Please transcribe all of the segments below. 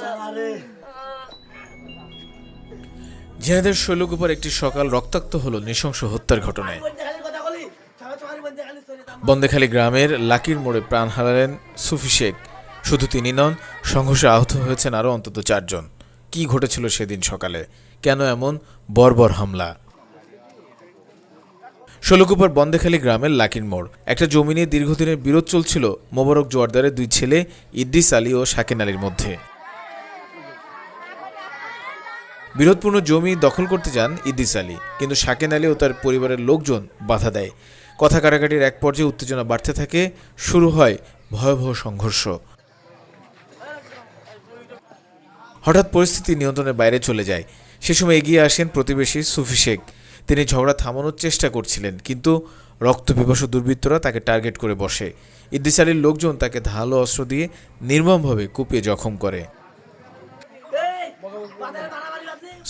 সালারে ঝিনাইদের শৈলকুপার একটি সকাল রক্তাক্ত হলো নৃশংস হত্যার ঘটনায়। বন্দেখালী গ্রামের লাকির মোড়ে প্রাণ হারালেন সুফি শেখ। শুধু তিনি নন, সংঘর্ষে আহত হয়েছেন আরও অন্তত চারজন। কি ঘটেছিল সেদিন সকালে? কেন এমন বর্বর হামলা? ষোলকুপার বন্দেখালী গ্রামের লাকির মোড়। একটা জমি নিয়ে দীর্ঘদিনের বিরোধ চলছিল মোবারক জোয়ারদারের দুই ছেলে ইদ্রিস আলী ও শাকিন আলীর মধ্যে। বিরোধপূর্ণ জমি দখল করতে যান ইদ্রিস আলী, কিন্তু শাকেন আলী ও তার পরিবারের লোকজন বাধা দেয়। কথা কাটাকাটির এক পর্যায়ে উত্তেজনা বাড়তে থাকে, শুরু হয় ভয়াবহ সংঘর্ষ। হঠাৎ পরিস্থিতি নিয়ন্ত্রণের বাইরে চলে যায়। সে সময় এগিয়ে আসেন প্রতিবেশী সুফি শেখ। তিনি ঝগড়া থামানোর চেষ্টা করছিলেন, কিন্তু রক্তপিপাসু দুর্বৃত্তরা তাকে টার্গেট করে বসে। ইদ্রিস আলীর লোকজন তাকে ধারালো অস্ত্র দিয়ে নির্মমভাবে কুপিয়ে জখম করে।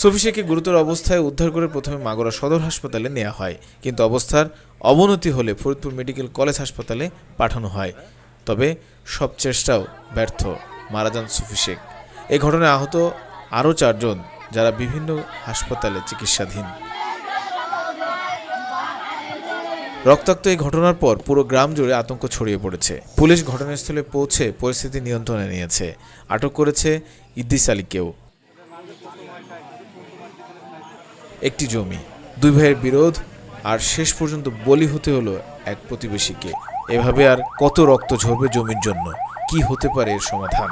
সুফি শেখকে গুরুতর অবস্থায় উদ্ধার করে প্রথমে মাগুরা সদর হাসপাতালে নেওয়া হয়, কিন্তু অবস্থার অবনতি হলে ফরিদপুর মেডিকেল কলেজ হাসপাতালে পাঠানো হয়। তবে সব চেষ্টাও ব্যর্থ, মারা যান সুফি শেখ। এই ঘটনায় আহত আরও চারজন, যারা বিভিন্ন হাসপাতালে চিকিৎসাধীন। রক্তাক্ত এই ঘটনার পর পুরো গ্রাম জুড়ে আতঙ্ক ছড়িয়ে পড়েছে। পুলিশ ঘটনাস্থলে পৌঁছে পরিস্থিতি নিয়ন্ত্রণে নিয়েছে। আটক করেছে ইদ্রিস আলীকেও। একটি জমি, দুই ভাইয়ের বিরোধ, আর শেষ পর্যন্ত বলি হতে হলো এক প্রতিবেশীকে। এভাবে আর কত রক্ত ঝরবে জমির জন্য? কি হতে পারে এর সমাধান?